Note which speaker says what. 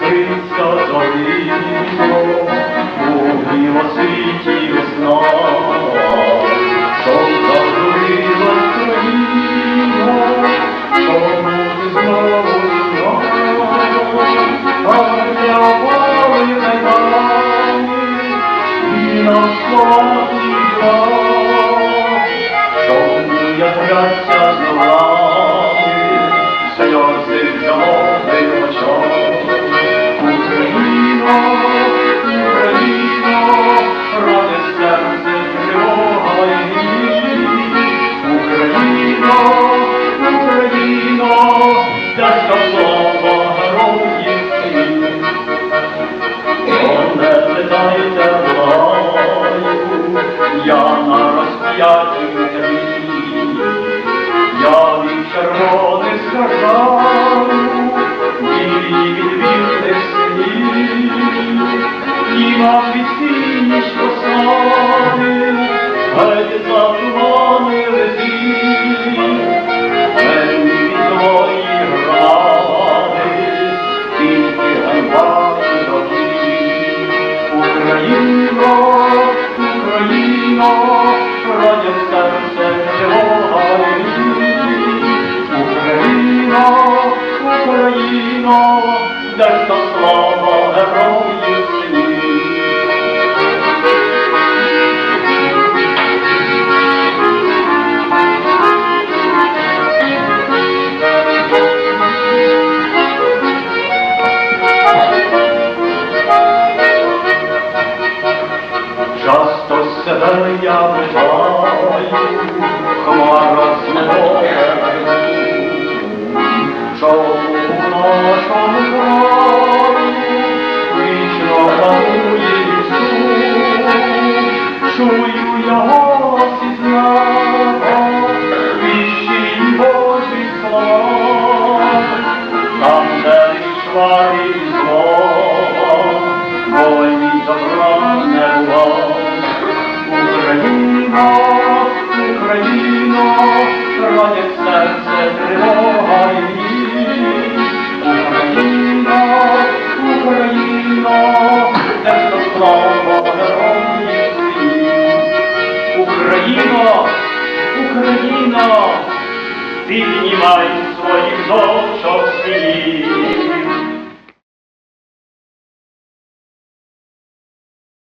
Speaker 1: Христа за у білосвіті. я тим Я вічер роди сказав. Україно, серце живого Україно, Україно, ж то слава героїв Я питаю, хмара злове, чому в нашому краю панує Ісус, чую я голос із Україно, Україно, родять серце тривога і гнів. Україно, Україно, де то слава героїв синів. Україно, Україно, піднімай своїх дочок синів.